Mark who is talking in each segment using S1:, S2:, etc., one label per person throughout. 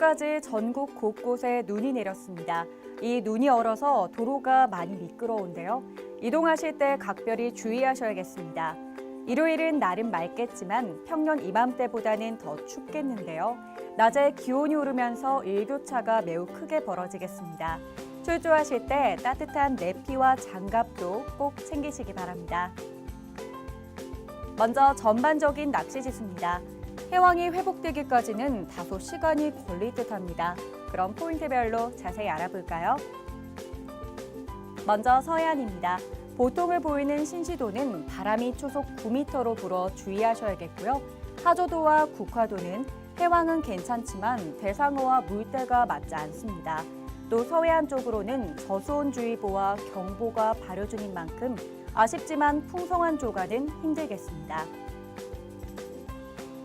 S1: 오늘까지 전국 곳곳에 눈이 내렸습니다. 이 눈이 얼어서 도로가 많이 미끄러운데요. 이동하실 때 각별히 주의하셔야겠습니다. 일요일은 나름 맑겠지만 평년 이맘때보다는 더 춥겠는데요. 낮에 기온이 오르면서 일교차가 매우 크게 벌어지겠습니다. 출조하실 때 따뜻한 내피와 장갑도 꼭 챙기시기 바랍니다. 먼저 전반적인 낚시 지수입니다. 해왕이 회복되기까지는 다소 시간이 걸릴 듯 합니다. 그럼 포인트별로 자세히 알아볼까요? 먼저 서해안입니다. 보통을 보이는 신시도는 바람이 초속 9m로 불어 주의하셔야겠고요. 하조도와 국화도는 해왕은 괜찮지만 대상어와 물때가 맞지 않습니다. 또 서해안 쪽으로는 저수온주의보와 경보가 발효 중인 만큼 아쉽지만 풍성한 조가는 힘들겠습니다.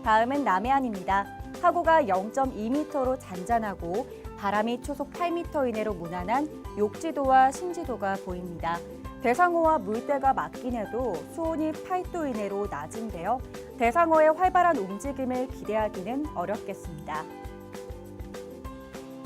S1: 다음은 남해안입니다. 하구가 0.2m로 잔잔하고 바람이 초속 8m 이내로 무난한 욕지도와 신지도가 보입니다. 대상어와 물때가 맞긴 해도 수온이 8도 이내로 낮은데요. 대상어의 활발한 움직임을 기대하기는 어렵겠습니다.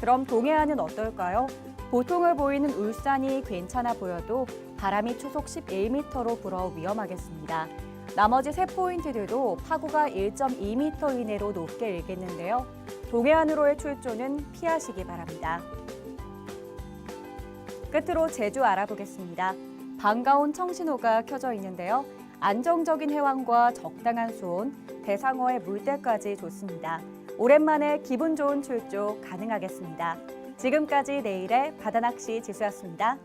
S1: 그럼 동해안은 어떨까요? 보통을 보이는 울산이 괜찮아 보여도 바람이 초속 11m로 불어 위험하겠습니다. 나머지 세 포인트들도 파고가 1.2m 이내로 높게 일겠는데요. 동해안으로의 출조는 피하시기 바랍니다. 끝으로 제주 알아보겠습니다. 반가운 청신호가 켜져 있는데요. 안정적인 해왕과 적당한 수온, 대상어의 물때까지 좋습니다. 오랜만에 기분 좋은 출조 가능하겠습니다. 지금까지 내일의 바다낚시 지수였습니다.